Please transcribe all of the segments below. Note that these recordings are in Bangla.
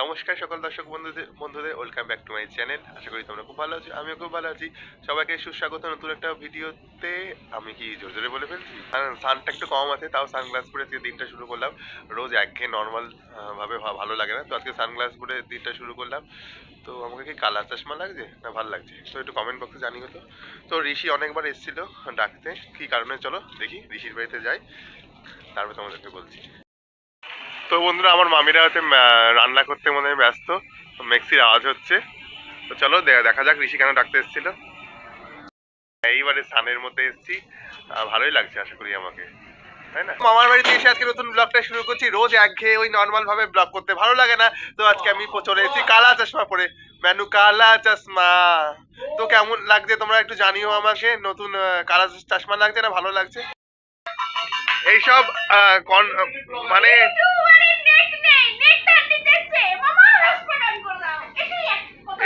নমস্কার সকল দর্শক বন্ধুদের বন্ধুদের welcome back to my channel আশা করি তোমরা খুব ভালো আছো, আমিও খুব ভালো আছি। সবাইকে সুস্বাগত নতুন একটা ভিডিওতে। আমি কি জোরে জোরে বলে ফেলছি? সানটা একটু কম আছে, তাও সানগ্লাস পরে আজকে দিনটা শুরু করলাম। রোজ একঘেয়ে নর্মাল ভাবে ভালো লাগে না, তো আজকে সানগ্লাস পরে দিনটা শুরু করলাম। তো আমাকে কি কালা চশমা লাগছে? না, ভালো লাগছে। তো একটু কমেন্ট বক্সে জানিও তো। তো ঋষি অনেকবার এসেছিল ডাকতে। কি কারণে? চলো দেখি, ঋষির বাড়িতে যাই। তারপর তোমাদেরকে বলছি। তো বন্ধুরা, আমার মামিরা হচ্ছে রান্না করতে মনে হয় ব্যস্ত মেক্সির আওয়াজ হচ্ছে। তো চলো দেখা যাক ঋষি কেন ডাকতে এসেছিল। এইবারে সানের মধ্যে এসেছি। ভালোই লাগছে, আশা করি আমাকে। তাই না? মামার বাড়িতে এসে আজকে নতুন ব্লগটা শুরু করছি। রোজ একঘেয়ে ওই নর্মাল ভাবে ব্লগ করতে ভালো লাগে না। তো আজকে আমি চলে এসেছি কালা চশমা পরে। মেনু কালা চশমা। তো কেমন লাগছে তোমরা একটু জানিও আমাকে। নতুন কালা চশমা লাগছে না, ভালো লাগছে? এইসব মানে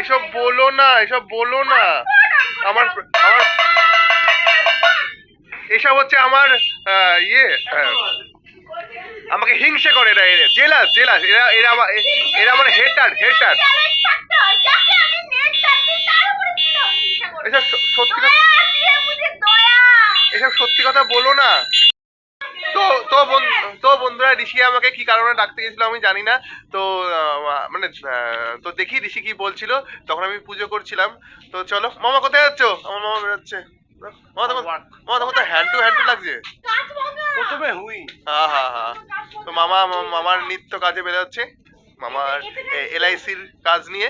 এসব বলো না এসব বলো না। আমার আমার এসব হচ্ছে আমার ইয়ে আমাকে হিংসে করে এরা এরা জেলাস জেলাস এরা এরা আমার এরা আমার হেটার হেটার এসব সত্যি কথা এসব সত্যি কথা বলো না। তো তো বন্ধুরা ঋষি আমাকে কি কারণে ডাকতে গেছিল আমি জানি না। তো মানে তো দেখি ঋষি কি বলছিল। তখন আমি পুজো করছিলাম। তো চলো মামা কোথায় যাচ্ছ? আমার মামা বেরোচ্ছে। মামা মামা তো হ্যান্ড টু হ্যান্ড টু লাগছে প্রথমে হুই। হ্যাঁ হ্যাঁ হ্যাঁ তো মামা মামার নিত্য কাজে বেরোচ্ছে। মামার এলআইসির কাজ নিয়ে।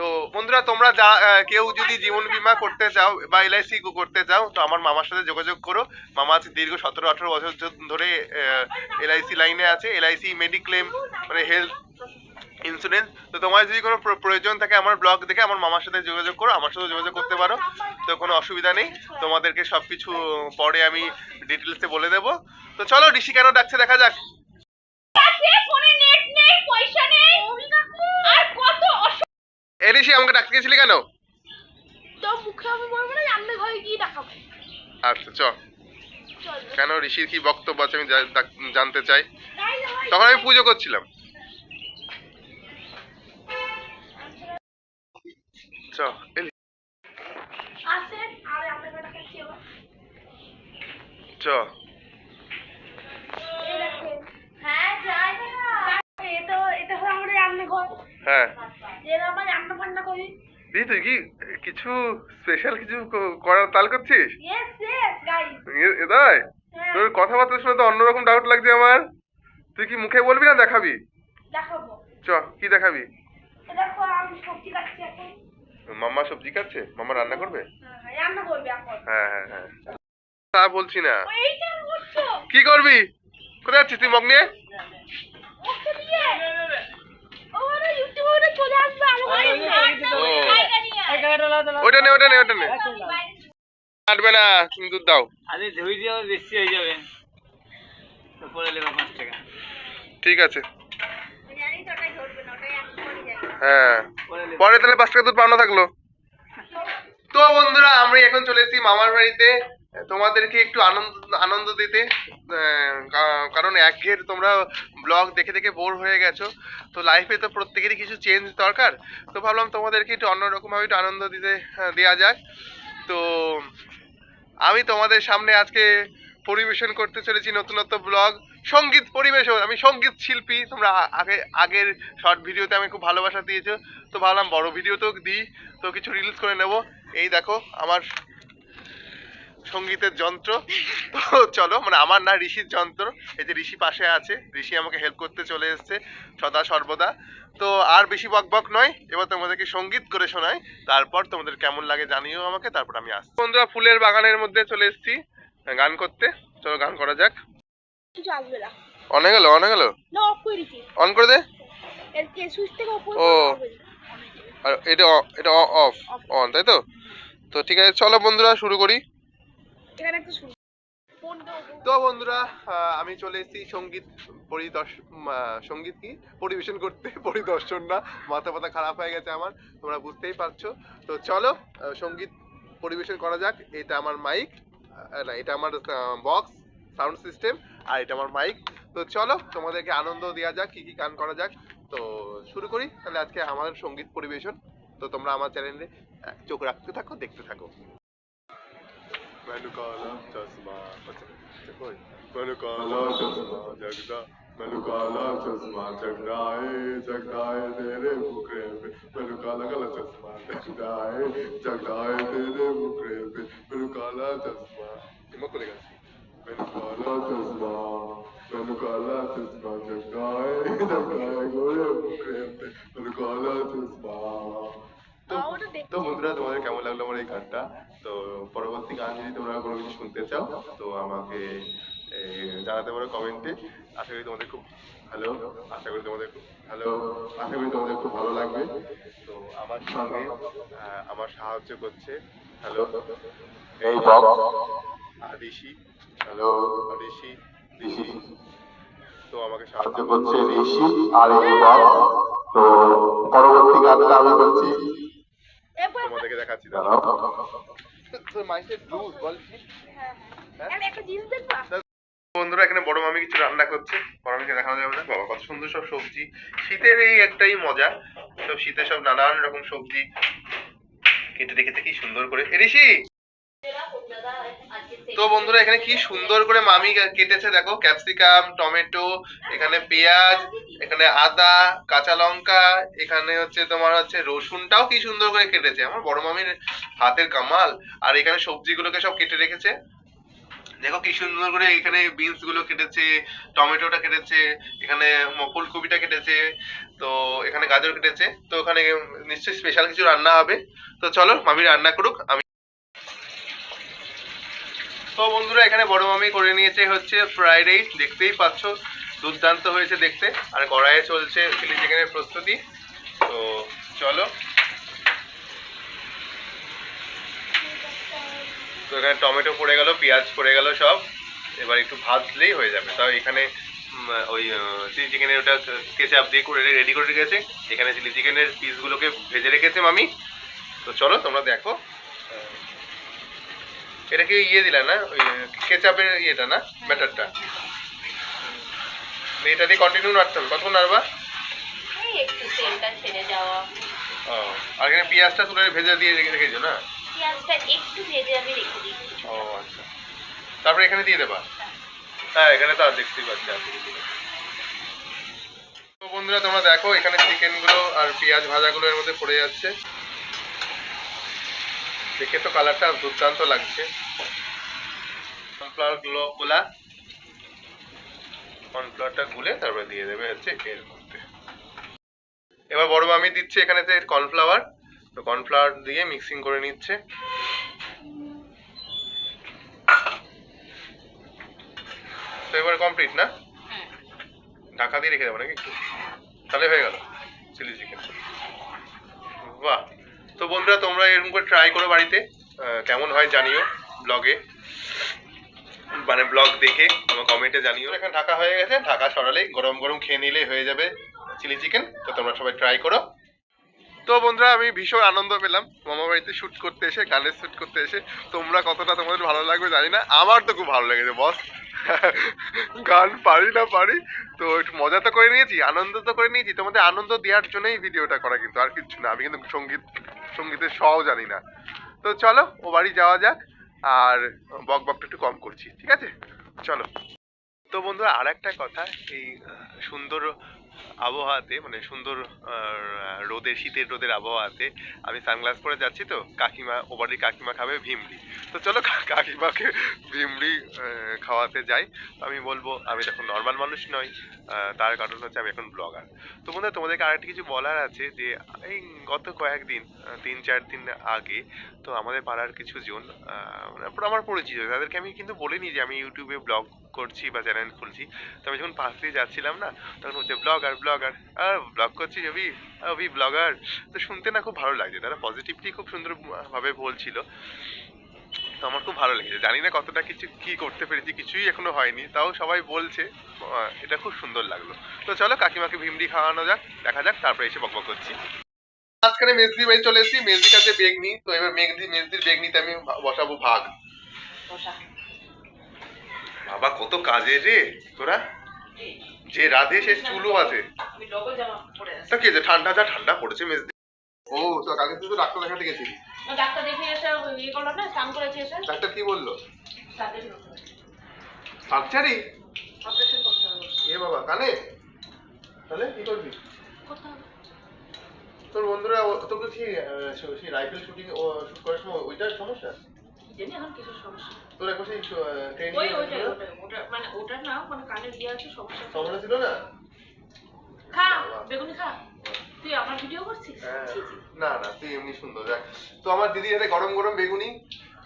তো বন্ধুরা, তোমরা যা কেউ যদি জীবন বীমা করতে চাও বা এলআইসি করতে চাও, তো আমার মামার সাথে যোগাযোগ করো। মামা আছে দীর্ঘ সতেরো, আঠেরো বছর ধরে এলআইসি লাইনে আছে এলআইসি মেডিক্লেম মানে হেলথ ইন্স্যুরেন্স। তো তোমার যদি কোনো প্র- প্রয়োজন থাকে আমার ব্লগ দেখে আমার মামার সাথে যোগাযোগ করো, আমার সাথে যোগাযোগ করতে পারো। তো কোনো অসুবিধা নেই, তোমাদেরকে সব কিছু পরে আমি ডিটেলসে বলে দেবো। তো চলো, ঋষি কেন ডাকছে, দেখা যাক। ঋষি আমাকে ডাকতে গেছিলি কেন? তো মুখে আমি বলব না আমি ঘরে গিয়ে দেখাবো। আচ্ছা চ। কেন ঋষির কি বক্তব্য আছে আমি জানতে চাই? তখন আমি পুজো করছিলাম। চ হ্যাঁ। হ্যাঁ দি তুই কি কিছু স্পেশাল কিছু করার তাল করছিস? ইয়েস ইয়েস গাইস এ- এ তাই? তোর কথাবার্তা শুনে তো অন্যরকম ডাউট লাগছে আমার। তুই কি মুখে বলবি না দেখাবি? দেখাবো। চ কি দেখাবি? এ দেখো আমি সবজি কাটছি এখন। মাম্মা সবজি কাটছে? মাম্মা রান্না করবে? হ্যাঁ, রান্না করবে এখন। হ্যাঁ হ্যাঁ হ্যাঁ। তা বলছি না। এইটা কি করবি? কোথায় যাচ্ছিস তুই মগ নিয়ে? নে নে নে। কাটবে না তুমি দুধ দাও। আরে ধুই বেশি হয়ে যাবে। পরে নেবে পাঁচ টাকা। ঠিক আছে। জানি তো ওটাই ধরবে না ওটাই এখন করে যাবে হ্যাঁ। পরে পরে তাহলে পাঁচ টাকা দুধ পাওনা থাকল। তো বন্ধুরা আমরা এখন চলে এসেছি মামার বাড়িতে। তোমাদেরকে একটু আনন্দ আনন্দ দিতে কারণ একঘেয়ের তোমরা ব্লগ দেখে দেখে বোর হয়ে গেছো, তো লাইফে তো প্রত্যেকেরই কিছু চেঞ্জ দরকার, তো ভাবলাম তোমাদেরকে একটু অন্যরকম ভাবে একটু আনন্দ দিতে দেওয়া যাক, তো আমি তোমাদের সামনে আজকে পরিবেশন করতে চলেছি নতুনত্ব ব্লগ, সংগীত পরিবেশন, আমি সংগীত শিল্পী, তোমরা আগে, আগের শর্ট ভিডিওতে আমি খুব ভালোবাসা দিয়েছ, তো ভাবলাম বড় ভিডিও তো দিই তো কিছু রিলস করে নেব, এই দেখো, আমার সঙ্গীতের যন্ত্র। তো চলো মানে আমার না ঋষির যন্ত্র। এই যে ঋষি পাশে আছে ঋষি আমাকে হেল্প করতে চলে এসেছে সদা সর্বদা। তো আর বেশি বক বক নয় এবার তোমাদেরকে সংগীত করে শোনাই। তারপর তোমাদের কেমন লাগে জানিও আমাকে তারপর আমি আসছি। বন্ধুরা ফুলের বাগানের মধ্যে চলে এসেছি গান করতে। চলো গান করা যাক। কিছু আসবে না। অন হয়ে গেল অন হয়ে গেল? অন করে দে। ও। আর এটা এটা অফ অন তাই তো? তো ঠিক আছে চলো বন্ধুরা শুরু করি। তো বন্ধুরা আমি চলে এসেছি সংগীত পরিদর্শন সংগীত কি? পরিবেশন করতে, পরিদর্শন না। মাথা পাতা খারাপ হয়ে গেছে আমার, তোমরা বুঝতেই পারছ। তো চলো সংগীত পরিবেশন করা যাক। এটা আমার মাইক না, এটা আমার বক্স সাউন্ড সিস্টেম আর এটা আমার মাইক তো চলো, তোমাদেরকে আনন্দ দেওয়া যাক, কি কি গান করা যাক। তো শুরু করি, তাহলে আজকে আমাদের সংগীত পরিবেশন। তো তোমরা আমার চ্যানেলে চোখ রাখতে থাকো, দেখতে থাকো। मैंने काला चश्मा मैंने काला चश्मा जगदा मैंने काला चश्मा जगदाए जगदाए तेरे मुखरे पे मैंने काला काला चश्मा जगदाए जगदाए तेरे मुखरे पे मैंने काला चश्मा हिम्मत खुलेगा मैंने काला चश्मा मैंने काला चश्मा जगदाए जगदाए गोरे मुखरे पे मैंने काला चश्मा তো তো বন্ধুরা তোমাদের কেমন লাগল আমার এই গানটা? তো পরবর্তী গান যদি তোমরা কোনো কিছু শুনতে চাও তো আমাকে জানাতে পারো কমেন্টে। আশা করি তোমাদের খুব ভালো আশা করি তোমাদের খুব ভালো আশা করি তোমাদের খুব ভালো লাগবে। তো আমার সঙ্গে আমার সাহায্য করছে হ্যালো এই আদিশি হ্যালো আদিশি ঋষি তো আমাকে সাহায্য করছে ঋষি আর এই তো পরবর্তী গানটা আমি বলছি তোমাদেরকে দেখাচ্ছি দাঁড়াও। তোর মাইসের বল হ্যাঁ, জিনিস দেখবা? বন্ধুরা এখানে বড় মামি কিছু রান্না করছে। বড় মামিকে দেখানো যাবে না। বাবা কত সুন্দর সব সবজি। শীতের এই একটাই মজা। সব শীতে সব নানান রকম সবজি। কেটে রেখেছে কি সুন্দর করে এরিসি তো বন্ধুরা, এখানে কি সুন্দর করে মামি কেটেছে, দেখো, ক্যাপসিকাম, টমেটো, এখানে পেঁয়াজ, এখানে আদা, কাঁচা লঙ্কা, এখানে হচ্ছে তোমার হচ্ছে রসুনটাও কি সুন্দর করে কেটেছে, আমার বড় মামির হাতের কামাল। আর এখানে সবজিগুলোকে সব কেটে রেখেছে। দেখো কি সুন্দর করে এখানে বিনসগুলো কেটেছে, টমেটোটা কেটেছে, এখানে ফুলকপিটা কেটেছে, তো এখানে গাজর কেটেছে, তো ওখানে নিশ্চয়ই স্পেশাল কিছু রান্না হবে। তো চলো, মামি রান্না করুক, আমি তো বন্ধুরা, এখানে বড় মামি করে নিয়েছে হচ্ছে ফ্রাইড রাইস দেখতেই পাচ্ছ, দুর্দান্ত হয়েছে দেখতে। আর কড়াইয়ে চলছে চিলি চিকেনের প্রস্তুতি। তো চলো। তো এখানে টমেটো পড়ে গেল, পেঁয়াজ পড়ে গেল সব। এবার একটু ভাজলেই হয়ে যাবে। তাও এখানে ওই চিলি চিকেনের ওটা কেচাপ দিয়ে করে রেডি করে রেখেছে। এখানে চিলি চিকেনের পিসগুলোকে ভেজে রেখেছে মামি। তো চলো, তোমরা দেখো। এটা কি ইয়ে দিলা না ওই কেচাপের ইয়েটা না ব্যাটারটা এটা দিয়ে কন্টিনিউ নাড়তে হবে। কতক্ষণ নাড়বা? একটু তেলটা ছেড়ে যাওয়া। ও আর এখানে পেঁয়াজটা তুলে ভেজে দিয়ে রেখে রেখেছো না? পেঁয়াজটা একটু ভেজে আমি রেখে দিচ্ছি। ও আচ্ছা। তারপরে এখানে দিয়ে দেবা? হ্যাঁ এখানে তো আর দেখতেই পাচ্ছি। তো বন্ধুরা তোমরা দেখো এখানে চিকেনগুলো আর পেঁয়াজ ভাজাগুলো এর মধ্যে পড়ে যাচ্ছে। দেখে তো কালারটা দুর্দান্ত লাগছে। কর্নফ্লাওয়ারগুলো গোলা কর্নফ্লাওয়ারটা গুলে তারপরে দিয়ে দেবে হচ্ছে এর মধ্যে। এবার বড় মামি দিচ্ছে এখানে যে কর্নফ্লাওয়ার তো কর্নফ্লাওয়ার দিয়ে মিক্সিং করে নিচ্ছে। তো এবার কমপ্লিট না? ঢাকা দিয়ে রেখে দেবো নাকি একটু? তাহলে হয়ে গেল চিলি চিকেন বাহ! তো বন্ধুরা তোমরা এরকম করে ট্রাই করো বাড়িতে। কেমন হয় জানিও ব্লগে। মানে ব্লগ দেখে আমার কমেন্টে জানিও। এখন ঢাকা হয়ে গেছে, ঢাকা সরালেই গরম গরম খেয়ে নিলেই হয়ে যাবে চিলি চিকেন তো তোমরা সবাই ট্রাই করো। তো বন্ধুরা, আমি ভীষণ আনন্দ পেলাম। মামা বাড়িতে শুট করতে এসে, গানের শুট করতে এসে, তোমরা কতটা তোমাদের ভালো লাগবে জানি না। আমার তো খুব ভালো লেগেছে বস গান পারি না পারি, তো একটু মজা তো করে নিয়েছি, আনন্দ তো করে নিয়েছি। তোমাদের আনন্দ দেওয়ার জন্যই ভিডিওটা করা কিন্তু আর কিছু না। আমি কিন্তু সংগীত, সঙ্গীতের সও জানি না। তো চলো, ও বাড়ি যাওয়া যাক। আর বক বকটা একটু কম করছি, ঠিক আছে? চলো। তো বন্ধুরা আর একটা কথা, এই সুন্দর আবহাওয়াতে মানে সুন্দর রোদের, শীতের রোদের আবহাওয়াতে আমি সানগ্লাস পরে যাচ্ছি তো, কাকিমা ও বাড়ির কাকিমা খাবে ভিমড়ি। তো চলো কাকিমাকে ভিমড়ি খাওয়াতে যাই। আমি বলব, আমি যখন নর্মাল মানুষ নই তার কারণ হচ্ছে আমি এখন ব্লগার তো বন্ধুরা, তোমাদেরকে আরেকটা কিছু বলার আছে যে, এই গত কয়েকদিন তিন, চার দিন আগে। তো আমাদের পাড়ার কিছু জন মানে আমার পরিচিত, তাদেরকে আমি কিন্তু বলিনি যে আমি ইউটিউবে ব্লগ করছি বা চ্যানেল খুলছি। তো আমি যখন পাশ দিয়ে যাচ্ছিলাম না, তখন হচ্ছে ব্লগার ব্লগার। আর ব্লগ করছি অভি অভি ব্লগার। তো শুনতে না খুব ভালো লাগছে। তারা পজিটিভলি খুব সুন্দর ভাবে বলছিল। তো আমার খুব ভালো লেগেছে। জানি না কতটা কিছু, কি করতে পেরেছি, কিছুই এখনও হয়নি। তাও সবাই বলছে এটা খুব সুন্দর লাগল। তো চলো কাকিমাকে ভিমডি খাওয়ানো যাক, দেখা যাক, তারপরে এসে বকবক করছি। মাঝখানে মেজদি বাড়ি চলে এসেছি মেজদির কাছে বেগনি। তো এবার মেঘদি মেজদির বেগনিতে আমি বসাবো ভাগ। বাবা কত কাজে রে তোরা? যে রাধে সে চুলও আছে। তা কি আছে ঠান্ডা যা ঠান্ডা পড়েছে মেজ ও তো কালকে তুই তো ডাক্তার দেখাতে গেছিলি। ডাক্তার দেখে এসে ইয়ে করল না স্নান করেছে এসে। ডাক্তার কি বলল? সার্জারি এ বাবা কানে তাহলে কি করবি? করতে হবে। তোর বন্ধুরা তো কি সেই রাইফেল শুটিং শুট করার সময় ওইটার সমস্যা? জানি এখন কিছু সমস্যা। তোর একবার সেই ট্রেনিং ওই ওইটাই ওটা মানে ওটা না মানে কানের দিয়ে আছে সমস্যা। সমস্যা ছিল না? খা বেগুনি খা। তুই আমার ভিডিও করছিস। ছি, ছি। না না তুই এমনি সুন্দর দেখ। তো আমার দিদি হাতে গরম গরম বেগুনি।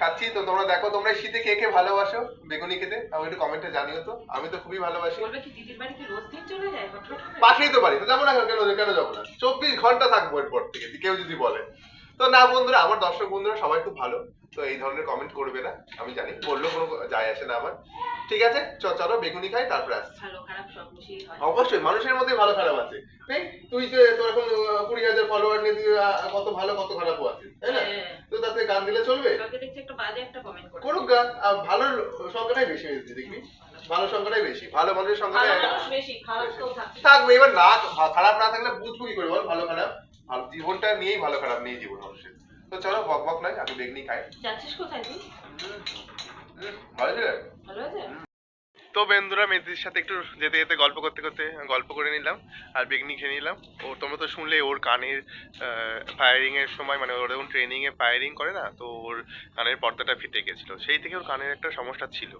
খাচ্ছি তো তোমরা দেখো তোমরা শীতে কে কে ভালোবাসো? বেগুনি খেতে? আমি একটু কমেন্টে জানিও তো। আমি তো খুবই ভালোবাসি। বলবে কি দিদির বাড়ি কি রোজ দিন চলে যায়? পাশেই তো বাড়ি তো যাব না কেন? কেন যাব না? চব্বিশ ঘণ্টা থাকব এরপর থেকে কেউ যদি বলে। তো না বন্ধুরা আমার দর্শক বন্ধুরা সবাই খুব ভালো। তো এই ধরনের কমেন্ট করবে না আমি জানি। বললেও কোনো যায় আসে না আমার। ঠিক আছে চলো বেগুনি খাই তারপরে আসছি। ভালো খারাপ সব মিশিয়ে অবশ্যই মানুষের মধ্যে ভালো খারাপ আছে। তুই যে তোর এখন কুড়ি হাজার ফলোয়ার নিয়ে কত ভালো কত খারাপও আছে তাই না? হ্যাঁ। তো তাতে গান দিলে চলবে? বাজে একটা কমেন্ট করে করুক গান ভালো সংখ্যাটাই বেশি হয়েছে দেখবি। ভালো সংখ্যাটাই বেশি ভালো মানুষের সংখ্যাটাই বেশি খারাপ তো থাকবে এবার না খারাপ না থাকলে বুঝব কি করে বল ভালো খারাপ। ভালো জীবনটা নিয়েই ভালো খারাপ নিয়ে জীবন মানুষের তো চলো বক বক নাই আমি বেগনি খাই। যাচ্ছিস কোথায় তুই? ভালো ছিল? ভালো আছে তো বন্ধুরা মেয়েদের সাথে একটু যেতে যেতে গল্প করতে করতে গল্প করে নিলাম আর বেগনি খেয়ে নিলাম। ও তোমরা তো শুনলে ওর কানের ফায়ারিং এর সময় মানে ওর যখন ট্রেনিং এ ফায়ারিং করে না তো ওর কানের পর্দাটা ফিটে গেছিল। সেই থেকে ওর কানের একটা সমস্যা ছিল।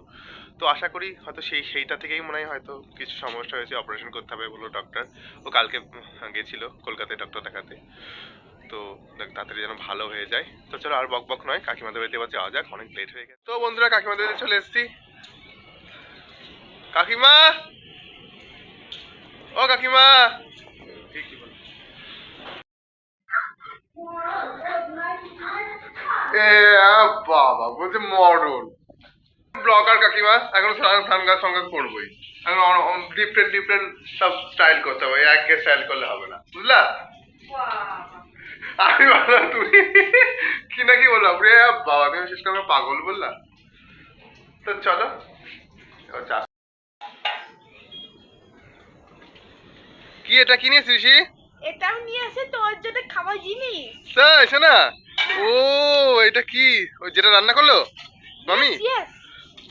তো আশা করি হয়তো সেই সেইটা থেকেই মনে হয় হয়তো কিছু সমস্যা হয়েছে অপারেশন করতে হবে বলল ডক্টর ও কালকে উম, গেছিল কলকাতায় ডক্টর দেখাতে। তো তাড়াতাড়ি যেন ভালো হয়ে যায়। তো চলো আর বক বক নয় কাকিমাদের বাড়িতে এবার যাওয়া যাক অনেক লেট হয়ে গেছে। তো বন্ধুরা কাকিমাদের বাড়িতে চলে এসেছি। কাকিমা? ও কাকিমা। বাবা বলছে মডন ব্লগার কাকিমা এখন সঙ্গাস করবোই। এখন ডিফারেন্ট ডিফারেন্ট সব স্টাইল করতে হবে একই স্টাইল করলে হবে না। বুঝলা? আমি ভাবলাম তুমি কি না কি বললাম? রে বাবা তুমি শেষ করে পাগল বললা? তো চলো এবার চা কি এটা কি নিয়েছিস ঋষি? এটাও নিয়ে আসে তোর জন্য খাবার জিনিস। তাই শোনা। ও এটা কি? ওই যেটা রান্না করল? মামি?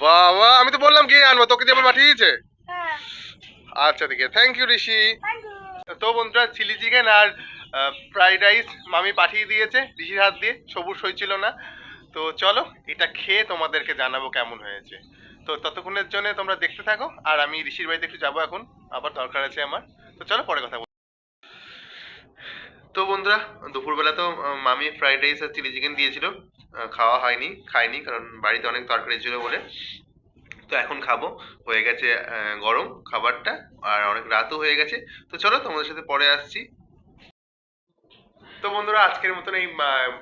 বাবা আমি তো বললাম কি আনব তোকে দিয়ে আমার পাঠিয়ে দিয়েছে হ্যাঁ। আচ্ছা ঠিক আছে। Thank you Rishi. তো বন্ধুরা চিলি চিকেন আর ফ্রাইড রাইস মামি পাঠিয়ে দিয়েছে ঋষির হাত দিয়ে। সবুজ হয়েছিল না। তো চলো এটা খেয়ে তোমাদেরকে জানাব কেমন হয়েছে। তো ততক্ষণের জন্য তোমরা দেখতে থাকো। আর আমি ঋষির বাড়িতে একটু যাব এখন। আবার দরকার আছে আমার। তো চলো পরে কথা তো বন্ধুরা, দুপুরবেলা তো মামি ফ্রাইড রাইস আর চিলি চিকেন দিয়েছিল। খাওয়া হয়নি, খাইনি, কারণ বাড়িতে অনেক তরকারি ছিল বলে। তো এখন খাব। হয়ে গেছে গরম খাবারটা, আর অনেক রাতও হয়ে গেছে। তো চলো তোমাদের সাথে পরে আসছি। তো বন্ধুরা, আজকের মতন এই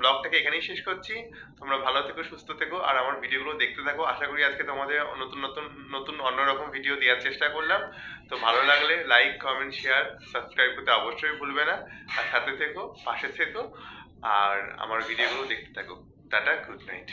ব্লগটাকে এখানেই শেষ করছি। তোমরা ভালো থেকো, সুস্থ থেকো, আর আমার ভিডিওগুলো দেখতে থাকো। আশা করি আজকে তোমাদের নতুন নতুন নতুন অন্যরকম ভিডিও দেওয়ার চেষ্টা করলাম। তো ভালো লাগলে লাইক কমেন্ট শেয়ার সাবস্ক্রাইব করতে অবশ্যই ভুলবে না। আর সাথে থেকো, পাশে থেকো, আর আমার ভিডিওগুলো দেখতে থাকো। Tata good night